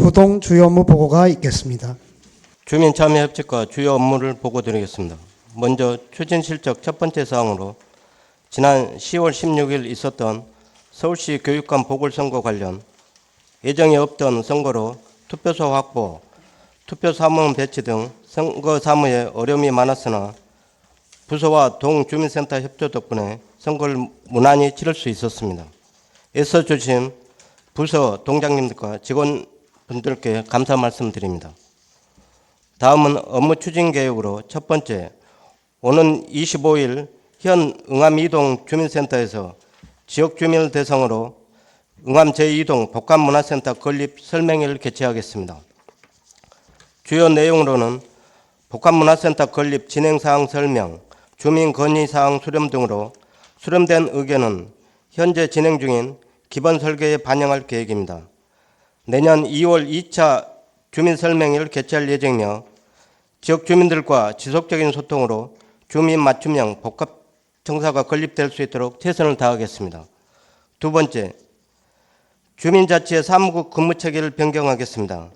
구동 주요 업무 보고가 있겠습니다. 주민참여협력과 주요 업무를 보고 드리겠습니다. 먼저 추진 실적 첫 번째 사항으로 지난 10월 16일 있었던 서울시 교육감 보궐선거 관련 예정이 없던 선거로 투표소 확보, 투표 사무원 배치 등 선거 사무에 어려움이 많았으나 부서와 동주민센터 협조 덕분에 선거를 무난히 치를 수 있었습니다. 애써 주신 부서 동장님들과 직원 분들께 감사 말씀드립니다. 다음은 업무 추진 계획으로 첫 번째, 오는 25일 현 응암 이동 주민센터에서 지역 주민을 대상으로 응암 제2동 복합문화센터 건립 설명회를 개최하겠습니다. 주요 내용으로는 복합문화센터 건립 진행사항 설명, 주민 건의사항 수렴 등으로 수렴된 의견은 현재 진행 중인 기본 설계에 반영할 계획입니다. 내년 2월 2차 주민 설명회를 개최할 예정이며 지역 주민들과 지속적인 소통으로 주민 맞춤형 복합 청사가 건립될 수 있도록 최선을 다하겠습니다. 두 번째, 주민자치의 사무국 근무 체계를 변경하겠습니다.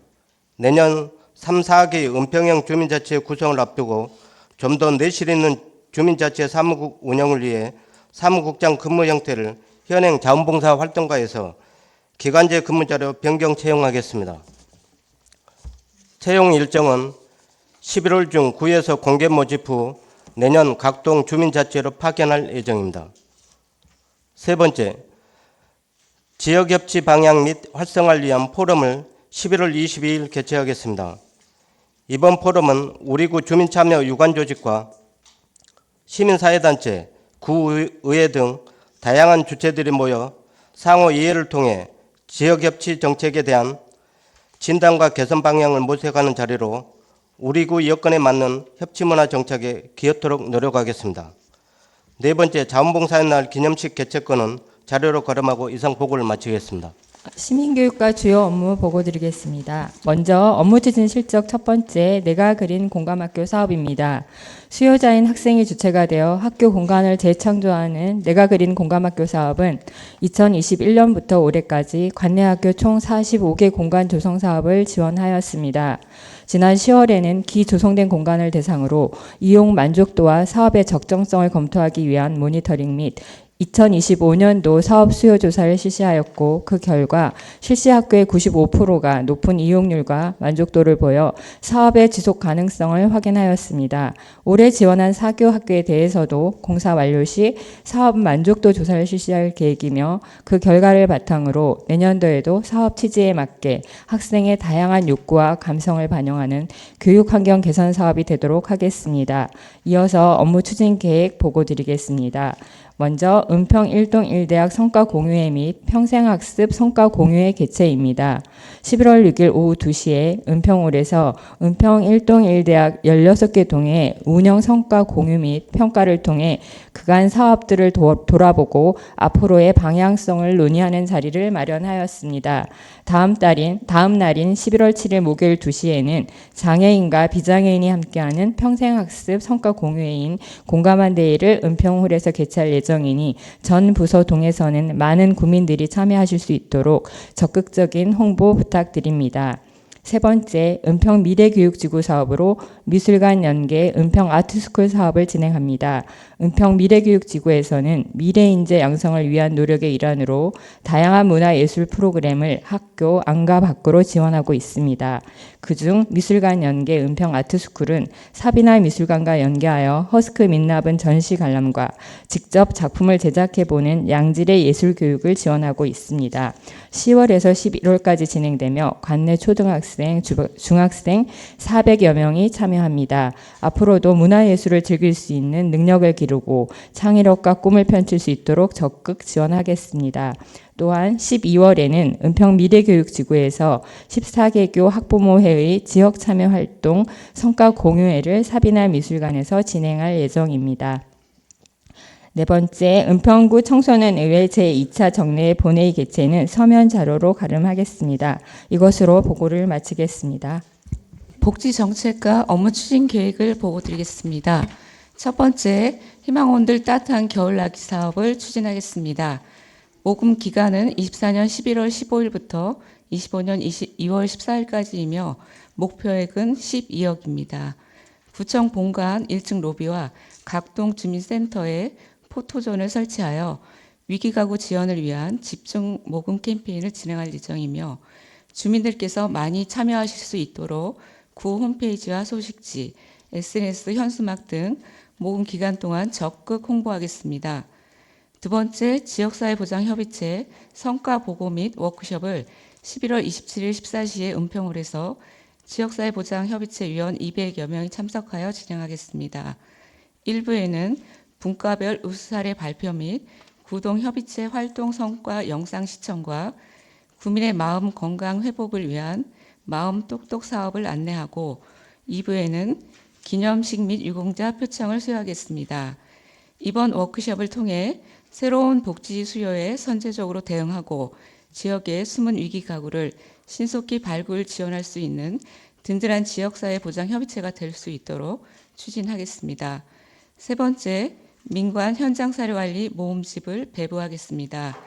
내년 3, 4기 은평형 주민자치의 구성을 앞두고 좀 더 내실 있는 주민자치의 사무국 운영을 위해 사무국장 근무 형태를 현행 자원봉사 활동가에서 기간제 근무자로 변경 채용하겠습니다. 채용 일정은 11월 중 구에서 공개 모집 후 내년 각동 주민자치로 파견할 예정입니다. 세 번째, 지역협치 방향 및 활성화를 위한 포럼을 11월 22일 개최하겠습니다. 이번 포럼은 우리구 주민참여 유관조직과 시민사회단체, 구의회 등 다양한 주체들이 모여 상호 이해를 통해 지역협치 정책에 대한 진단과 개선 방향을 모색하는 자리로 우리 구 여건에 맞는 협치문화 정착에 기여토록 노력하겠습니다. 네 번째 자원봉사의 날 기념식 개최권은 자료로 거름하고 이상 보고를 마치겠습니다. 시민교육과 주요 업무 보고 드리겠습니다. 먼저 업무 추진 실적 첫 번째 내가 그린 공감학교 사업입니다. 수요자인 학생이 주체가 되어 학교 공간을 재창조하는 내가 그린 공감학교 사업은 2021년부터 올해까지 관내 학교 총 45개 공간 조성 사업을 지원하였습니다. 지난 10월에는 기 조성된 공간을 대상으로 이용 만족도와 사업의 적정성을 검토하기 위한 모니터링 및 2025년도 사업 수요 조사를 실시하였고 그 결과 실시 학교의 95%가 높은 이용률과 만족도를 보여 사업의 지속 가능성을 확인하였습니다. 올해 지원한 4교 학교에 대해서도 공사 완료 시 사업 만족도 조사를 실시할 계획이며 그 결과를 바탕으로 내년도에도 사업 취지에 맞게 학생의 다양한 욕구와 감성을 반영하는 교육 환경 개선 사업이 되도록 하겠습니다. 이어서 업무 추진 계획 보고 드리겠습니다. 먼저 은평 1동 1대학 성과 공유회 및 평생학습 성과 공유회 개최입니다. 11월 6일 오후 2시에 은평홀에서 은평 1동 1대학 16개 동의 운영 성과 공유 및 평가를 통해 그간 사업들을 도, 돌아보고 앞으로의 방향성을 논의하는 자리를 마련하였습니다. 다음 달인 다음 날인 11월 7일 목요일 2시에는 장애인과 비장애인이 함께하는 평생학습 성과 공유회인 공감한 대회를 은평홀에서 개최할 예정 이니 전 부서 동에서는 많은 구민들이 참여하실 수 있도록 적극적인 홍보 부탁드립니다. 세 번째, 은평 미래교육지구 사업으로 미술관 연계 은평 아트스쿨 사업을 진행합니다. 은평 미래교육지구에서는 미래인재 양성을 위한 노력의 일환으로 다양한 문화예술 프로그램을 학교 안과 밖으로 지원하고 있습니다. 그중 미술관 연계 은평 아트스쿨은 사비나 미술관과 연계하여 허스크 민납은 전시 관람과 직접 작품을 제작해보는 양질의 예술 교육을 지원하고 있습니다. 10월에서 11월까지 진행되며 관내 초등학생, 주- 중학생 400여 명이 참여합니다. 앞으로도 문화예술을 즐길 수 있는 능력을 기르고 창의력과 꿈을 펼칠 수 있도록 적극 지원하겠습니다. 또한 12월에는 은평 미래교육지구에서 14개교 학부모회의 지역 참여 활동 성과 공유회를 사비나 미술관에서 진행할 예정입니다. 네 번째, 은평구 청소년의회 제2차 정례 본회의 개최는 서면 자료로 가름하겠습니다. 이것으로 보고를 마치겠습니다. 복지 정책과 업무 추진 계획을 보고 드리겠습니다. 첫 번째, 희망원들 따뜻한 겨울 나기 사업을 추진하겠습니다. 모금 기간은 24년 11월 15일부터 25년 2월 14일까지이며 목표액은 12억입니다. 구청 본관 1층 로비와 각동 주민센터에 포토존을 설치하여 위기가구 지원을 위한 집중 모금 캠페인을 진행할 예정이며 주민들께서 많이 참여하실 수 있도록 구 홈페이지와 소식지, SNS 현수막 등 모금 기간 동안 적극 홍보하겠습니다. 두 번째, 지역사회 보장 협의체 성과 보고 및 워크숍을 11월 27일 14시에 은평을 해서 지역사회 보장 협의체 위원 200여 명이 참석하여 진행하겠습니다. 1부에는 분과별 우수 사례 발표 및 구동 협의체 활동 성과 영상 시청과 구민의 마음 건강 회복을 위한 마음 똑똑 사업을 안내하고 2부에는 기념식 및 유공자 표창을 수여하겠습니다. 이번 워크숍을 통해 새로운 복지 수요에 선제적으로 대응하고 지역의 숨은 위기 가구를 신속히 발굴 지원할 수 있는 든든한 지역사회 보장 협의체가 될 수 있도록 추진하겠습니다. 세 번째, 민관 현장 사례 관리 모음집을 배부하겠습니다.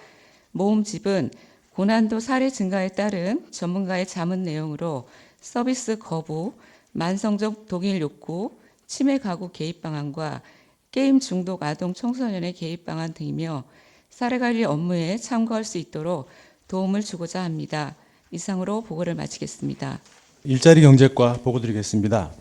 모음집은 고난도 사례 증가에 따른 전문가의 자문 내용으로 서비스 거부, 만성적 동일 욕구, 치매 가구 개입 방안과 게임 중독 아동 청소년의 개입 방안 등이며 사례 관리 업무에 참고할 수 있도록 도움을 주고자 합니다. 이상으로 보고를 마치겠습니다. 일자리 경제과 보고 드리겠습니다.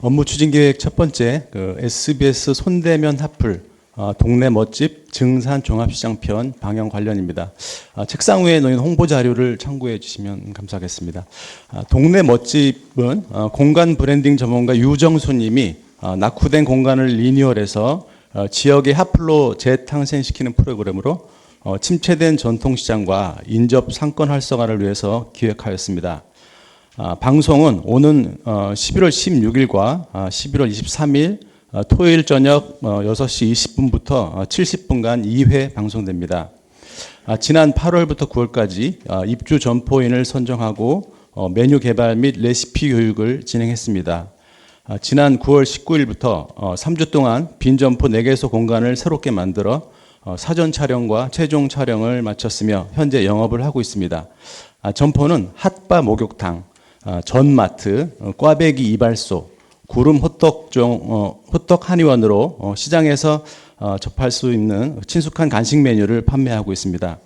업무 추진 계획 첫 번째 그 SBS 손대면 핫플 어, 동네 멋집 증산 종합시장 편 방영 관련입니다. 아, 책상 위에 놓인 홍보 자료를 참고해 주시면 감사하겠습니다. 아, 동네 멋집은 어, 공간 브랜딩 전문가 유정수 님이 어, 낙후된 공간을 리뉴얼해서 어, 지역의 핫플로 재탄생시키는 프로그램으로 어, 침체된 전통시장과 인접 상권 활성화를 위해서 기획하였습니다. 아, 방송은 오는 어, 11월 16일과 아, 11월 23일 어, 토요일 저녁 어, 6시 20분부터 어, 70분간 2회 방송됩니다. 아, 지난 8월부터 9월까지 아, 입주 점포인을 선정하고 어, 메뉴 개발 및 레시피 교육을 진행했습니다. 아, 지난 9월 19일부터 어, 3주 동안 빈 점포 4개소 공간을 새롭게 만들어 어, 사전 촬영과 최종 촬영을 마쳤으며 현재 영업을 하고 있습니다. 아, 점포는 핫바 목욕탕, 아, 전마트, 어, 꽈배기 이발소, 구름 호떡종 어, 호떡 한의원으로 어, 시장에서 어, 접할 수 있는 친숙한 간식 메뉴를 판매하고 있습니다.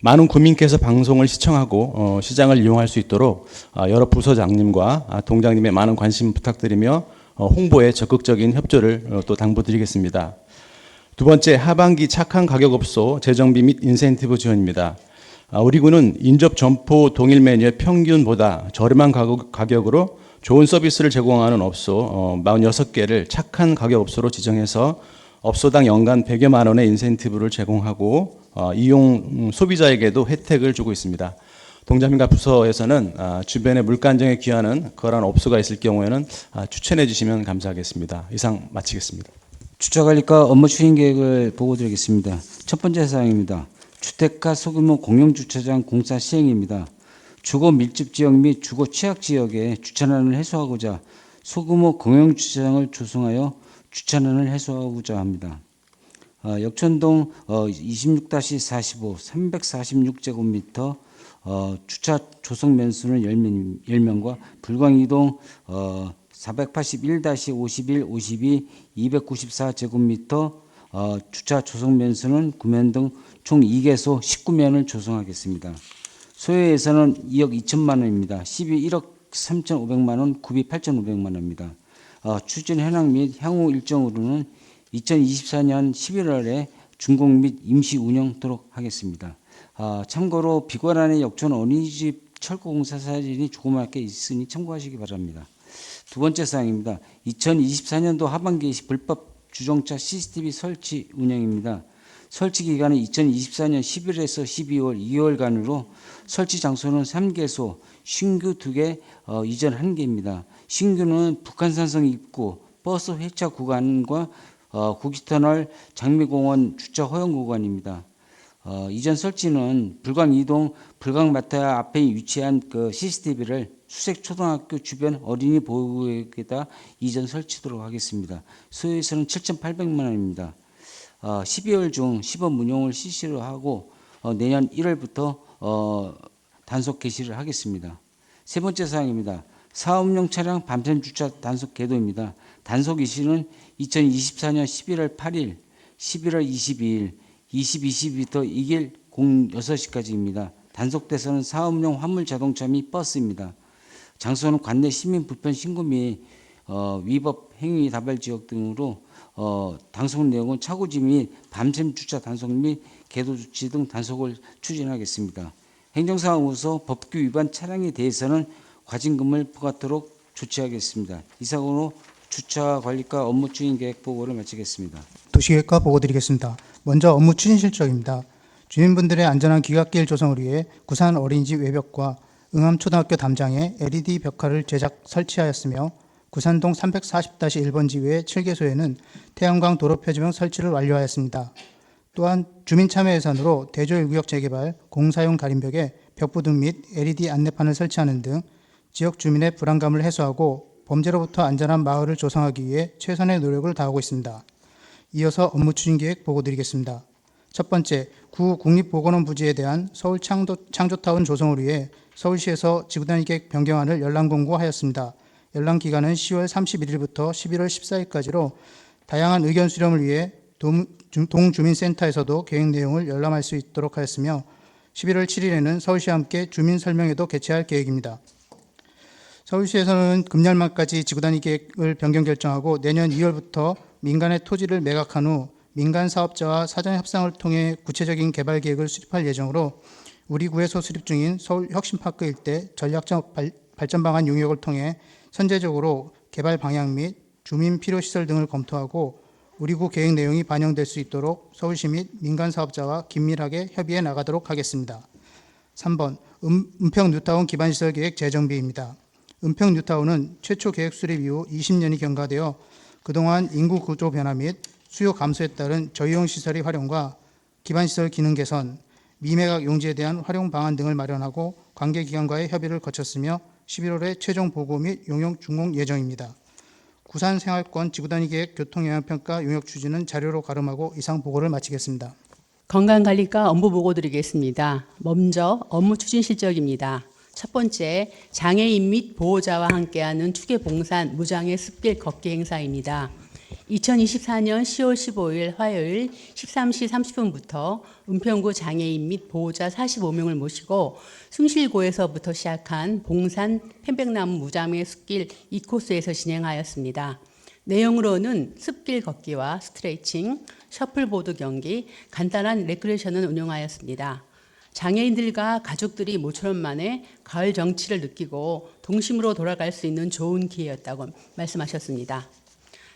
많은 구민께서 방송을 시청하고 어, 시장을 이용할 수 있도록 아, 여러 부서장님과 아, 동장님의 많은 관심 부탁드리며 어, 홍보에 적극적인 협조를 어, 또 당부드리겠습니다. 두 번째 하반기 착한 가격업소 재정비 및 인센티브 지원입니다. 아, 우리 군은 인접 점포 동일 메뉴의 평균보다 저렴한 가격, 가격으로 좋은 서비스를 제공하는 업소 어, 46개를 착한 가격업소로 지정해서 업소당 연간 100여만 원의 인센티브를 제공하고 어, 이용 음, 소비자에게도 혜택을 주고 있습니다. 동자민가 부서에서는 아, 주변에 물간정에 귀하는 그러한 업소가 있을 경우에는 아, 추천해 주시면 감사하겠습니다. 이상 마치겠습니다. 주차관리과 업무 추진 계획을 보고 드리겠습니다. 첫 번째 사항입니다. 주택가 소규모 공영주차장 공사 시행입니다. 주거 밀집 지역 및 주거 취약 지역에 주차난을 해소하고자 소규모 공영주차장을 조성하여 주차난을 해소하고자 합니다. 어, 역천동 어, 26-45 346제곱미터 어, 주차 조성 면수는 10명, 10명과 불광이동 어, 481-51 52 294제곱미터 어, 주차 조성 면수는 9면 등 총 2개소 19면을 조성하겠습니다. 소요 예산은 2억 2천만 원입니다. 12 1억 3,500만 원, 구비 8,500만 원입니다. 어, 추진 현황 및 향후 일정으로는 2024년 11월에 준공 및 임시 운영토록 하겠습니다. 아, 참고로 비관안의 역촌 어린이집 철거공사 사진이 조그맣게 있으니 참고하시기 바랍니다. 두 번째 사항입니다. 2024년도 하반기 불법 주정차 CCTV 설치 운영입니다. 설치 기간은 2024년 11월에서 12월 2월간으로 설치 장소는 3개소, 신규 2개, 어, 이전 1개입니다. 신규는 북한산성 입구, 버스 회차 구간과 어, 구기터널 장미공원 주차 허용 구간입니다. 어, 이전 설치는 불광 이동 불광 마타 앞에 위치한 그 CCTV를 수색 초등학교 주변 어린이 보호구역에다 이전 설치도록 하겠습니다. 소요예산은 7,800만 원입니다. 어, 12월 중 시범 운용을 실시로 하고 어, 내년 1월부터 어, 단속 개시를 하겠습니다. 세 번째 사항입니다. 사업용 차량 밤샘 주차 단속 계도입니다. 단속 이시는 2024년 11월 8일, 11월 22일, 22시부터 2일 06시까지입니다. 단속대상은 사업용 화물 자동차 및 버스입니다. 장소는 관내 시민 불편 신고 및 어, 위법 행위 다발 지역 등으로 어, 단속 내용은 차고지 및 밤샘 주차 단속 및 계도 조치 등 단속을 추진하겠습니다. 행정사항으로서 법규 위반 차량에 대해서는 과징금을 부과토록 조치하겠습니다. 이상으로 주차 관리과 업무 추진 계획 보고를 마치겠습니다. 도시계획과 보고 드리겠습니다. 먼저 업무 추진 실적입니다. 주민분들의 안전한 귀갓길 조성을 위해 구산 어린이집 외벽과 응암초등학교 담장에 LED 벽화를 제작 설치하였으며 구산동 340-1번 지구의 7개소에는 태양광 도로 표지명 설치를 완료하였습니다. 또한 주민 참여 예산으로 대조 1구역 재개발, 공사용 가림벽에 벽부등 및 LED 안내판을 설치하는 등 지역 주민의 불안감을 해소하고 범죄로부터 안전한 마을을 조성하기 위해 최선의 노력을 다하고 있습니다. 이어서 업무 추진 계획 보고 드리겠습니다. 첫 번째, 구 국립보건원 부지에 대한 서울 창조, 창조타운 조성을 위해 서울시에서 지구단위 계획 변경안을 연락 공고하였습니다. 연락 기간은 10월 31일부터 11월 14일까지로 다양한 의견 수렴을 위해 동주민센터에서도 계획 내용을 열람할 수 있도록 하였으며 11월 7일에는 서울시와 함께 주민 설명회도 개최할 계획입니다. 서울시에서는 금년 말까지 지구단위 계획을 변경 결정하고 내년 2월부터 민간의 토지를 매각한 후 민간 사업자와 사전 협상을 통해 구체적인 개발 계획을 수립할 예정으로 우리 구에서 수립 중인 서울 혁신파크 일대 전략적 발- 발전 방안 용역을 통해 선제적으로 개발 방향 및 주민 필요 시설 등을 검토하고 우리 구 계획 내용이 반영될 수 있도록 서울시 및 민간 사업자와 긴밀하게 협의해 나가도록 하겠습니다. 3번 음, 은평 뉴타운 기반 시설 계획 재정비입니다. 은평 뉴타운은 최초 계획 수립 이후 20년이 경과되어 그동안 인구 구조 변화 및 수요 감소에 따른 저유형 시설의 활용과 기반시설 기능 개선, 미매각 용지에 대한 활용 방안 등을 마련하고 관계기관과의 협의를 거쳤으며 11월에 최종 보고 및 용역 준공 예정입니다. 구산 생활권 지구단위 계획 교통영향평가 용역 추진은 자료로 가름하고 이상 보고를 마치겠습니다. 건강관리과 업무 보고 드리겠습니다. 먼저 업무 추진 실적입니다. 첫 번째, 장애인 및 보호자와 함께하는 축계 봉산 무장애 습길 걷기 행사입니다. 2024년 10월 15일 화요일 13시 30분부터 은평구 장애인 및 보호자 45명을 모시고 숭실고에서부터 시작한 봉산 편백나무 무장애 숲길 2코스에서 진행하였습니다. 내용으로는 숲길 걷기와 스트레칭, 셔플보드 경기, 간단한 레크레이션을 운영하였습니다. 장애인들과 가족들이 모처럼 만에 가을 정치를 느끼고 동심으로 돌아갈 수 있는 좋은 기회였다고 말씀하셨습니다.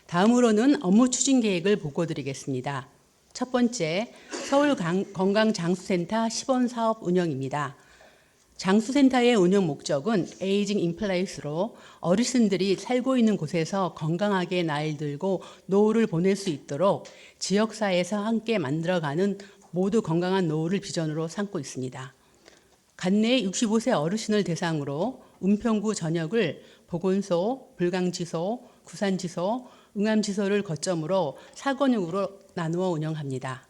다음으로는 업무 추진 계획을 보고 드리겠습니다. 첫 번째, 서울 강- 건강장수센터 시범 사업 운영입니다. 장수센터의 운영 목적은 에이징 인플레이스로 어르신들이 살고 있는 곳에서 건강하게 나이 들고 노후를 보낼 수 있도록 지역사회에서 함께 만들어가는 모두 건강한 노후를 비전으로 삼고 있습니다. 관내 65세 어르신을 대상으로 은평구 전역을 보건소, 불강지소, 구산지소, 응암지소를 거점으로 사건육으로 나누어 운영합니다.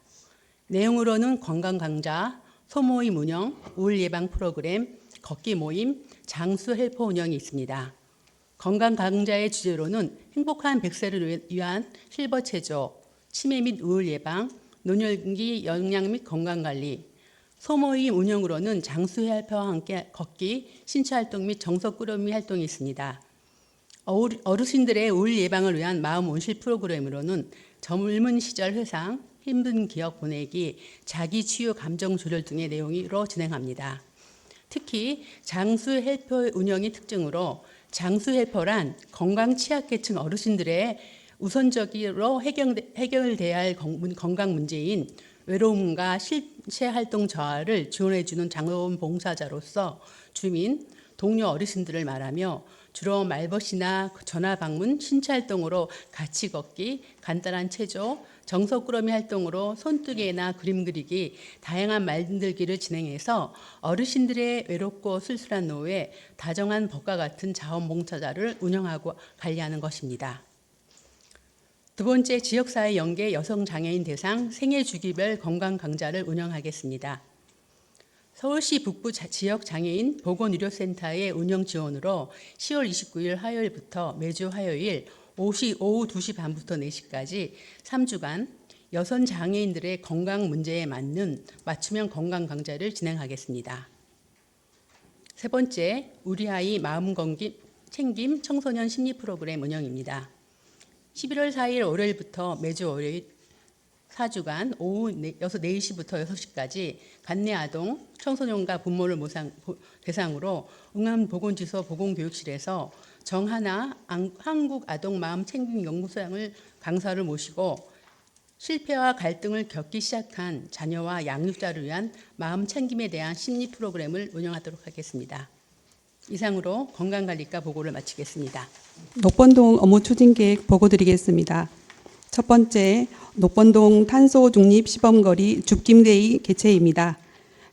내용으로는 건강 강좌, 소모임 운영, 우울 예방 프로그램, 걷기 모임, 장수 헬퍼 운영이 있습니다. 건강 강좌의 주제로는 행복한 100세를 위한 실버 체조, 치매 및 우울 예방, 노년기 영양 및 건강 관리, 소모임 운영으로는 장수 헬퍼와 함께 걷기, 신체 활동 및 정서 꾸러미 활동이 있습니다. 어르신들의 우울 예방을 위한 마음 온실 프로그램으로는 젊은 시절 회상, 힘든 기억 보내기, 자기 치유 감정 조절 등의 내용으로 진행합니다. 특히 장수 헬퍼 운영의 특징으로 장수 헬퍼란 건강 취약계층 어르신들의 우선적으로 해결, 해결돼야 할 건- 건강 문제인 외로움과 실체 활동 저하를 지원해주는 자원봉사자로서 주민, 동료 어르신들을 말하며 주로 말벗이나 전화 방문, 신체 활동으로 같이 걷기, 간단한 체조, 정서 꾸러미 활동으로 손뜨개나 그림 그리기, 다양한 만들기를 진행해서 어르신들의 외롭고 쓸쓸한 노후에 다정한 법과 같은 자원봉사자를 운영하고 관리하는 것입니다. 두 번째 지역사회 연계 여성 장애인 대상 생애 주기별 건강 강좌를 운영하겠습니다. 서울시 북부 자- 지역 장애인 보건의료센터의 운영 지원으로 10월 29일 화요일부터 매주 화요일 오시, 오후 2시 반부터 4시까지 3주간 여성 장애인들의 건강 문제에 맞는 맞춤형 건강 강좌를 진행하겠습니다. 세 번째, 우리 아이 마음 건기 챙김 청소년 심리 프로그램 운영입니다. 11월 4일 월요일부터 매주 월요일 4주간 오후 6, 4시부터 6시까지 간내 아동 청소년과 부모를 모상, 보- 대상으로 응암보건지소 보건교육실에서 정하나 안- 한국아동마음챙김연구소장을 강사를 모시고 실패와 갈등을 겪기 시작한 자녀와 양육자를 위한 마음 챙김에 대한 심리 프로그램을 운영하도록 하겠습니다. 이상으로 건강관리과 보고를 마치겠습니다. 녹번동 업무 추진 계획 보고 드리겠습니다. 첫 번째, 녹번동 탄소 중립 시범거리 줍김데이 개최입니다.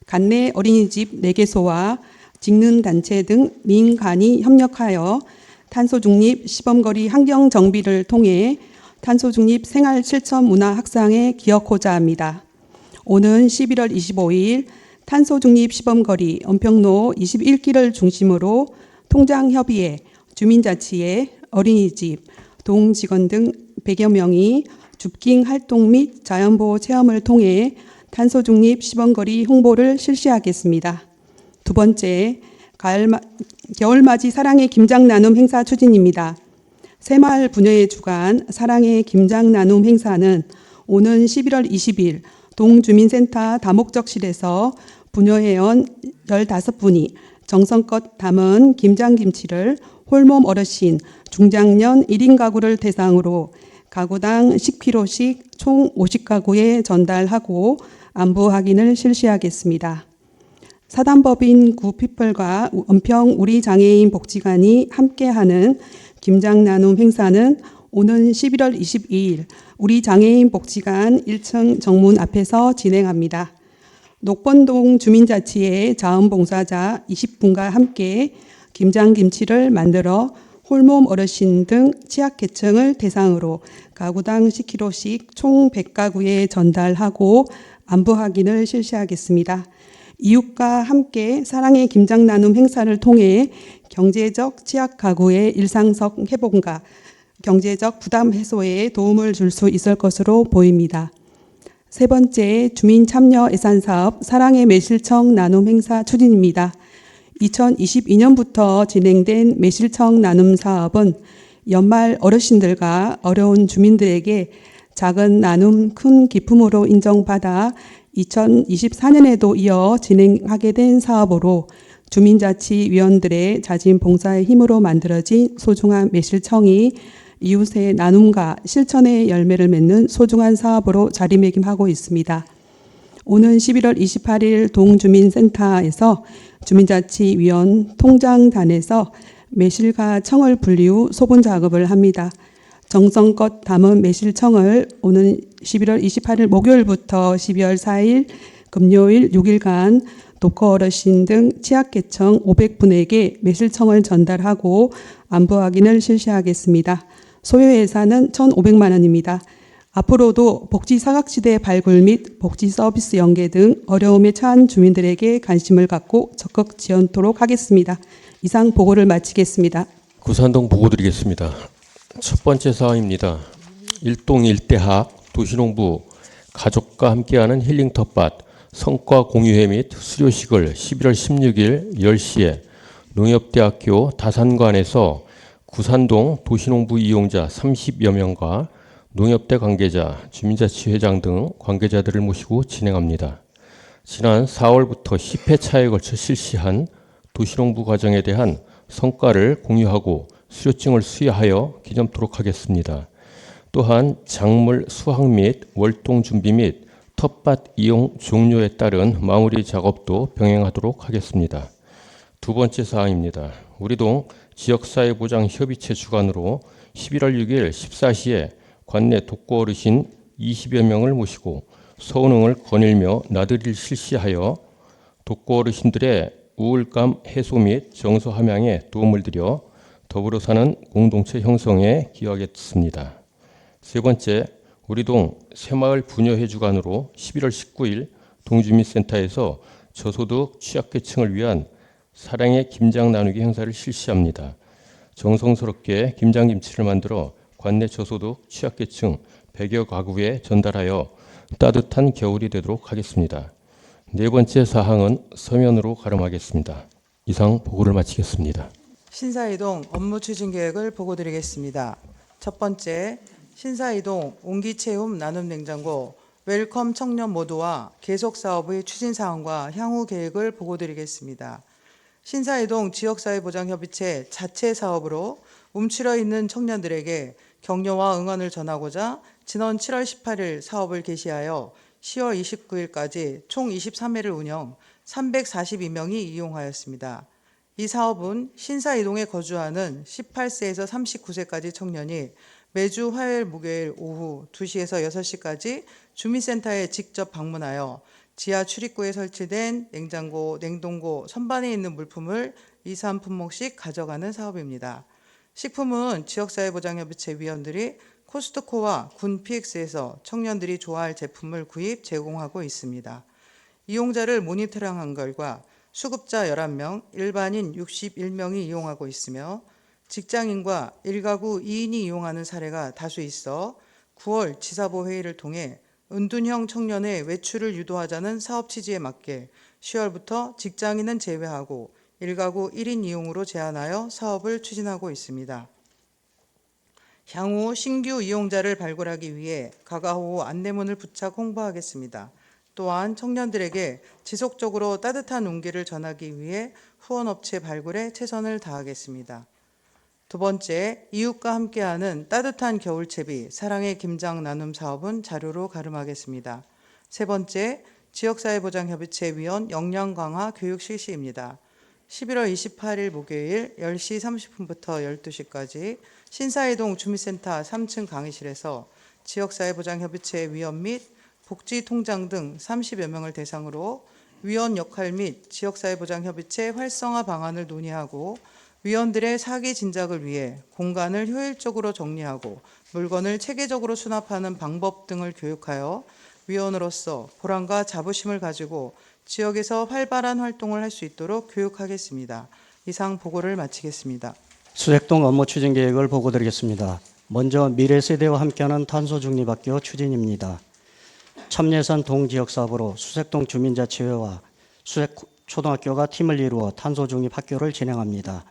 간내 어린이집 4개소와 직능 단체 등 민간이 협력하여 탄소 중립 시범거리 환경 정비를 통해 탄소 중립 생활 실천 문화 확산에 기여하고자 합니다. 오는 11월 25일 탄소 중립 시범거리 은평로 21길을 중심으로 통장 협의회, 주민자치회, 어린이집, 동직원 등 100여 명이 줍깅 활동 및 자연보호 체험을 통해 탄소 중립 시범거리 홍보를 실시하겠습니다. 두 번째, 가을마, 겨울맞이 사랑의 김장 나눔 행사 추진입니다. 새마을 부녀의 주간 사랑의 김장 나눔 행사는 오는 11월 20일 동주민센터 다목적실에서 부녀회원 15분이 정성껏 담은 김장김치를 홀몸 어르신 중장년 1인 가구를 대상으로 가구당 10kg씩 총 50가구에 전달하고 안부 확인을 실시하겠습니다. 사단법인 구피플과 은평 우리 장애인 복지관이 함께하는 김장 나눔 행사는 오는 11월 22일 우리 장애인 복지관 1층 정문 앞에서 진행합니다. 녹번동 주민자치회 자원봉사자 20분과 함께 김장김치를 만들어 홀몸 어르신 등 취약계층을 대상으로 가구당 10kg씩 총 100가구에 전달하고 안부 확인을 실시하겠습니다. 이웃과 함께 사랑의 김장 나눔 행사를 통해 경제적 취약 가구의 일상적 회복과 경제적 부담 해소에 도움을 줄 수 있을 것으로 보입니다. 세 번째 주민 참여 예산 사업 사랑의 매실청 나눔 행사 추진입니다. 2022년부터 진행된 매실청 나눔 사업은 연말 어르신들과 어려운 주민들에게 작은 나눔 큰 기쁨으로 인정받아 2024년에도 이어 진행하게 된 사업으로 주민자치위원들의 자진 봉사의 힘으로 만들어진 소중한 매실청이 이웃의 나눔과 실천의 열매를 맺는 소중한 사업으로 자리매김하고 있습니다. 오는 11월 28일 동주민센터에서 주민자치위원 통장단에서 매실과 청을 분리 후 소분 작업을 합니다. 정성껏 담은 매실청을 오는 11월 28일 목요일부터 12월 4일 금요일 6일간 독거 어르신 등 취약계층 500분에게 매실청을 전달하고 안부 확인을 실시하겠습니다. 소요 예산은 1,500만 원입니다. 앞으로도 복지 사각지대 발굴 및 복지 서비스 연계 등 어려움에 처한 주민들에게 관심을 갖고 적극 지원토록 하겠습니다. 이상 보고를 마치겠습니다. 구산동 보고 드리겠습니다. 첫 번째 사항입니다. 일동 일대학 도시농부 가족과 함께하는 힐링 텃밭 성과 공유회 및 수료식을 11월 16일 10시에 농협대학교 다산관에서 구산동 도시농부 이용자 30여 명과 농협대 관계자, 주민자치회장 등 관계자들을 모시고 진행합니다. 지난 4월부터 10회 차에 걸쳐 실시한 도시농부 과정에 대한 성과를 공유하고 수료증을 수여하여 기념토록 하겠습니다. 또한 작물 수확 및 월동 준비 및 텃밭 이용 종료에 따른 마무리 작업도 병행하도록 하겠습니다. 두 번째 사항입니다. 우리동 지역사회보장협의체 주관으로 11월 6일 14시에 관내 독거 어르신 20여 명을 모시고 서운흥을 거닐며 나들이를 실시하여 독거 어르신들의 우울감 해소 및 정서 함양에 도움을 드려 더불어 사는 공동체 형성에 기여하겠습니다. 세 번째, 우리 동 새마을 부녀회 주관으로 11월 19일 동주민센터에서 저소득 취약계층을 위한 사랑의 김장 나누기 행사를 실시합니다. 정성스럽게 김장김치를 만들어 관내 저소득 취약계층 100여 가구에 전달하여 따뜻한 겨울이 되도록 하겠습니다. 네 번째 사항은 서면으로 가름하겠습니다. 이상 보고를 마치겠습니다. 신사이동 업무 추진 계획을 보고 드리겠습니다. 첫 번째, 신사이동 온기체험 나눔 냉장고 웰컴 청년 모두와 계속 사업의 추진 사항과 향후 계획을 보고 드리겠습니다. 신사이동 지역사회보장협의체 자체 사업으로 움츠려 있는 청년들에게 격려와 응원을 전하고자 지난 7월 18일 사업을 개시하여 10월 29일까지 총 23회를 운영 342명이 이용하였습니다. 이 사업은 신사이동에 거주하는 18세에서 39세까지 청년이 매주 화요일, 목요일 오후 2시에서 6시까지 주민센터에 직접 방문하여 지하 출입구에 설치된 냉장고, 냉동고, 선반에 있는 물품을 2, 3품목씩 가져가는 사업입니다. 식품은 지역사회보장협의체 위원들이 코스트코와 군 PX에서 청년들이 좋아할 제품을 구입, 제공하고 있습니다. 이용자를 모니터링한 결과 수급자 11명, 일반인 61명이 이용하고 있으며 직장인과 일가구 2인이 이용하는 사례가 다수 있어 9월 지사보 회의를 통해 은둔형 청년의 외출을 유도하자는 사업 취지에 맞게 10월부터 직장인은 제외하고 일가구 1인 이용으로 제한하여 사업을 추진하고 있습니다. 향후 신규 이용자를 발굴하기 위해 가가호 안내문을 부착 홍보하겠습니다. 또한 청년들에게 지속적으로 따뜻한 온기를 전하기 위해 후원업체 발굴에 최선을 다하겠습니다. 두 번째, 이웃과 함께하는 따뜻한 겨울채비 사랑의 김장 나눔 사업은 자료로 가름하겠습니다. 세 번째, 지역사회보장협의체 위원 역량 강화 교육 실시입니다. 11월 28일 목요일 10시 30분부터 12시까지 신사이동 주민센터 3층 강의실에서 지역사회보장협의체 위원 및 복지통장 등 30여 명을 대상으로 위원 역할 및 지역사회보장협의체 활성화 방안을 논의하고 위원들의 사기 진작을 위해 공간을 효율적으로 정리하고 물건을 체계적으로 수납하는 방법 등을 교육하여 위원으로서 보람과 자부심을 가지고 지역에서 활발한 활동을 할 수 있도록 교육하겠습니다. 이상 보고를 마치겠습니다. 수색동 업무 추진 계획을 보고드리겠습니다. 먼저 미래 세대와 함께하는 탄소 중립학교 추진입니다. 참예산 동지역 사업으로 수색동 주민자치회와 수색 초등학교가 팀을 이루어 탄소 중립 학교를 진행합니다.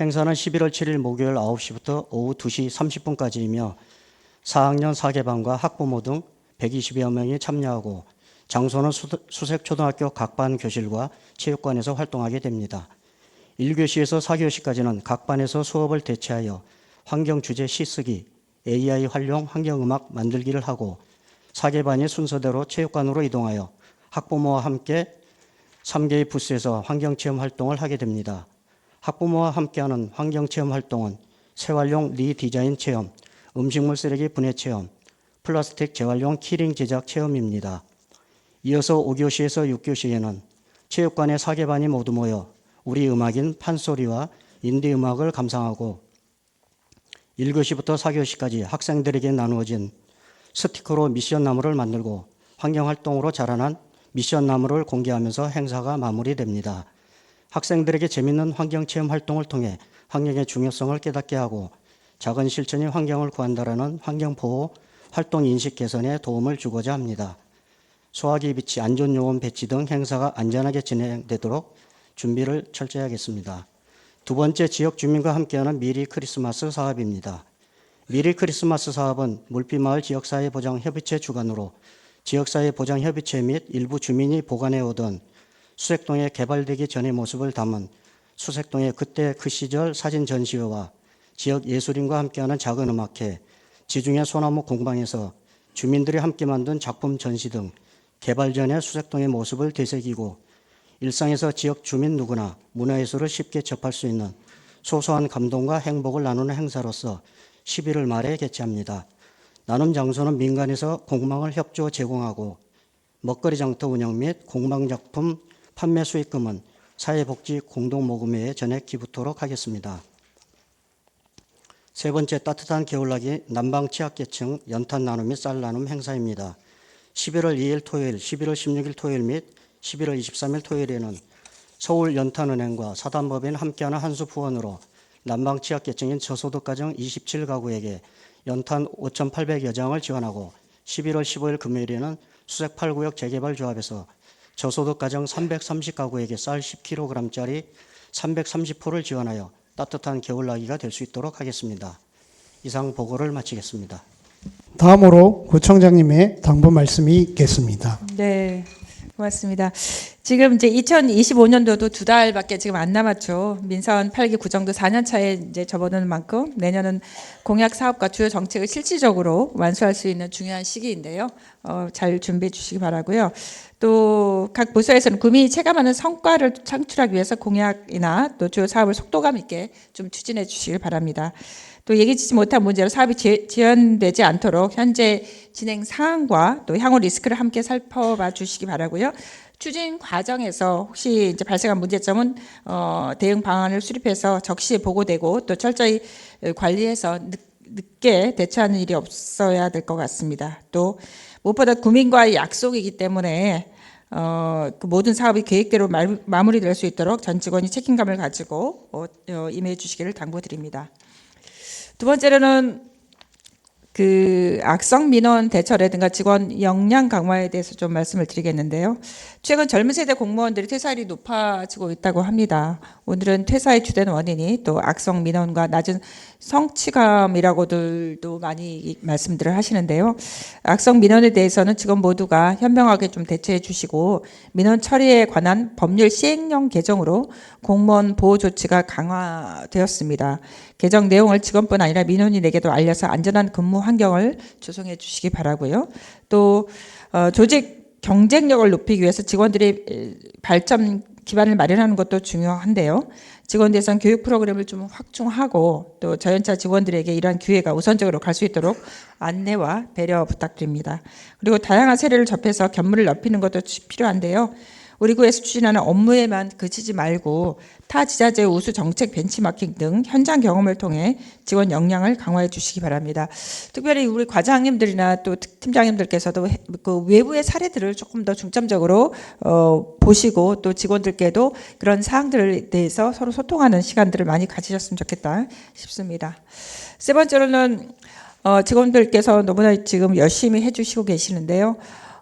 행사는 11월 7일 목요일 9시부터 오후 2시 30분까지이며 4학년 4개반과 학부모 등 120여 명이 참여하고 장소는 수- 수색초등학교 각반 교실과 체육관에서 활동하게 됩니다. 1교시에서 4교시까지는 각 반에서 수업을 대체하여 환경 주제 시쓰기, AI 활용 환경음악 만들기를 하고 4개 반이 순서대로 체육관으로 이동하여 학부모와 함께 3개의 부스에서 환경체험 활동을 하게 됩니다. 학부모와 함께하는 환경체험 활동은 생활용 리디자인 체험, 음식물 쓰레기 분해 체험, 플라스틱 재활용 키링 제작 체험입니다. 이어서 5교시에서 6교시에는 체육관의 4개 반이 모두 모여 우리 음악인 판소리와 인디 음악을 감상하고 1교시부터 4교시까지 학생들에게 나누어진 스티커로 미션 나무를 만들고 환경 활동으로 자라난 미션 나무를 공개하면서 행사가 마무리됩니다. 학생들에게 재밌는 환경 체험 활동을 통해 환경의 중요성을 깨닫게 하고 작은 실천이 환경을 구한다라는 환경 보호 활동 인식 개선에 도움을 주고자 합니다. 소화기 비치, 안전 요원 배치 등 행사가 안전하게 진행되도록 준비를 철저히 하겠습니다. 두 번째 지역 주민과 함께하는 미리 크리스마스 사업입니다. 미리 크리스마스 사업은 물비마을 지역사회 보장 협의체 주관으로 지역사회 보장 협의체 및 일부 주민이 보관해 오던 수색동에 개발되기 전의 모습을 담은 수색동의 그때 그 시절 사진 전시회와 지역 예술인과 함께하는 작은 음악회, 지중해 소나무 공방에서 주민들이 함께 만든 작품 전시 등 개발 전의 수색동의 모습을 되새기고 일상에서 지역 주민 누구나 문화예술을 쉽게 접할 수 있는 소소한 감동과 행복을 나누는 행사로서 11월 말에 개최합니다. 나눔 장소는 민간에서 공방을 협조 제공하고 먹거리 장터 운영 및 공방 작품 판매 수익금은 사회복지 공동모금회에 전액 기부토록 하겠습니다. 세 번째 따뜻한 겨울나기 난방 취약계층 연탄 나눔 및 쌀 나눔 행사입니다. 11월 2일 토요일, 11월 16일 토요일 및 11월 23일 토요일에는 서울 연탄은행과 사단법인 함께하는 한숲 후원으로 난방 취약계층인 저소득 가정 27가구에게 연탄 5,800여 장을 지원하고 11월 15일 금요일에는 수색 8구역 재개발 조합에서 저소득 가정 330가구에게 쌀 10kg짜리 330포를 지원하여 따뜻한 겨울나기가 될 수 있도록 하겠습니다. 이상 보고를 마치겠습니다. 다음으로 구청장님의 당부 말씀이 있겠습니다. 네, 고맙습니다. 지금 이제 2025년도도 두 달밖에 지금 안 남았죠. 민선 8기 구정도 4년 차에 이제 접어드는 만큼 내년은 공약 사업과 주요 정책을 실질적으로 완수할 수 있는 중요한 시기인데요. 어, 잘 준비해 주시기 바라고요. 또 각 부서에서는 구민이 체감하는 성과를 창출하기 위해서 공약이나 또 주요 사업을 속도감 있게 좀 추진해 주시길 바랍니다. 또 예기치 못한 문제로 사업이 지- 지연되지 않도록 현재 진행 상황과 또 향후 리스크를 함께 살펴봐 주시기 바라고요. 추진 과정에서 혹시 이제 발생한 문제점은 어, 대응 방안을 수립해서 적시에 보고되고 또 철저히 어, 관리해서 늦, 늦게 대처하는 일이 없어야 될 것 같습니다. 또 무엇보다 국민과의 약속이기 때문에 어, 그 모든 사업이 계획대로 말, 마무리될 수 있도록 전 직원이 책임감을 가지고 어, 어, 임해 주시기를 당부드립니다. 두 번째로는 그 악성 민원 대처라든가 직원 역량 강화에 대해서 좀 말씀을 드리겠는데요. 최근 젊은 세대 공무원들이 퇴사율이 높아지고 있다고 합니다. 오늘은 퇴사의 주된 원인이 또 악성 민원과 낮은 성취감이라고들도 많이 말씀들을 하시는데요. 악성 민원에 대해서는 직원 모두가 현명하게 좀 대처해 주시고 민원 처리에 관한 법률 시행령 개정으로 공무원 보호 조치가 강화되었습니다. 개정 내용을 직원뿐 아니라 민원인에게도 알려서 안전한 근무 환경을 조성해 주시기 바라고요. 또 어, 조직 경쟁력을 높이기 위해서 직원들의 에, 발전 기반을 마련하는 것도 중요한데요. 직원 대상 교육 프로그램을 좀 확충하고 또 저연차 직원들에게 이러한 기회가 우선적으로 갈 수 있도록 안내와 배려 부탁드립니다. 그리고 다양한 세례를 접해서 견문을 넓히는 것도 필요한데요. 우리 구에서 추진하는 업무에만 그치지 말고 타 지자체 우수 정책 벤치마킹 등 현장 경험을 통해 직원 역량을 강화해 주시기 바랍니다. 특별히 우리 과장님들이나 또 특- 팀장님들께서도 해- 그 외부의 사례들을 조금 더 중점적으로 어, 보시고 또 직원들께도 그런 사항들에 대해서 서로 소통하는 시간들을 많이 가지셨으면 좋겠다 싶습니다. 세 번째로는 어, 직원들께서 너무나 지금 열심히 해주시고 계시는데요.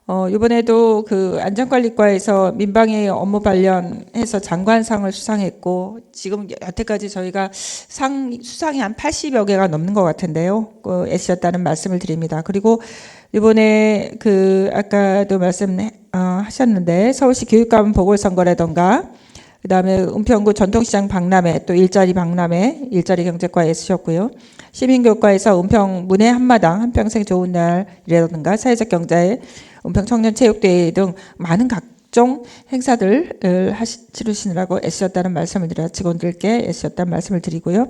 어, 이번에도 그 안전관리과에서 민방위 업무 관련해서 장관상을 수상했고, 지금 여태까지 저희가 상, 수상이 한 80여 개가 넘는 것 같은데요. 그 애쓰셨다는 말씀을 드립니다. 그리고 이번에 그, 아까도 말씀, 어, 하셨는데, 서울시 교육감 보궐선거라던가, 그 다음에 은평구 전통시장 박람회, 또 일자리 박람회, 일자리 경제과에 쓰셨고요. 시민교육과에서 은평 문해 한마당, 한평생 좋은 날이라든가, 사회적 경제, 은평 청년 체육대회 등 많은 각종 행사들을 하시, 치르시느라고 애쓰셨다는 말씀을 드려 직원들께 애쓰셨다는 말씀을 드리고요.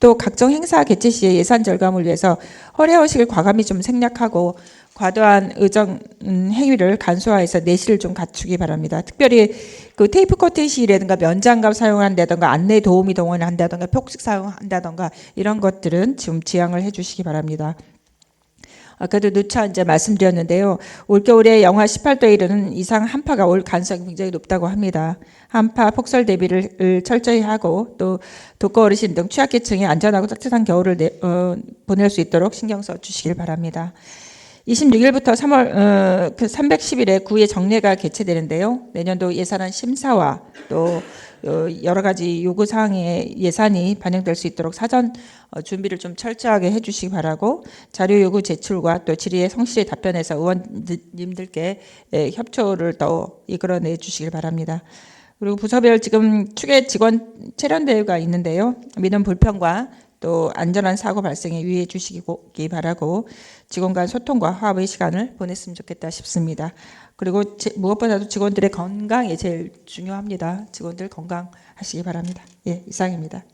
또 각종 행사 개최 시에 예산 절감을 위해서 허례허식을 과감히 좀 생략하고 과도한 의정 음, 행위를 간소화해서 내실을 좀 갖추기 바랍니다. 특별히 그 테이프 커튼 시이라든가 면장갑 사용한다든가 안내 도우미 동원을 한다든가 폭식 사용한다든가 이런 것들은 지금 지양을 해주시기 바랍니다. 아까도 누차 이제 말씀드렸는데요. 올겨울에 영하 18도에 이르는 이상 한파가 올 가능성이 굉장히 높다고 합니다. 한파 폭설 대비를 을 철저히 하고 또 독거 어르신 등 취약계층이 안전하고 따뜻한 겨울을 내, 어, 보낼 수 있도록 신경 써 주시길 바랍니다. 26일부터 3월 어, 그 310일에 구의 정례가 개최되는데요. 내년도 예산안 심사와 또 어, 여러 가지 요구 사항의 예산이 반영될 수 있도록 사전 어, 준비를 좀 철저하게 해주시기 바라고 자료 요구 제출과 또 질의에 성실히 답변해서 의원님들께 예, 협조를 더 이끌어내 주시길 바랍니다. 그리고 부서별 지금 추계 직원 체련 대회가 있는데요. 민원 불편과 또 안전한 사고 발생에 유의해 주시기 바라고 직원 간 소통과 화합의 시간을 보냈으면 좋겠다 싶습니다. 그리고 제- 무엇보다도 직원들의 건강이 제일 중요합니다. 직원들 건강하시기 바랍니다. 예, 이상입니다.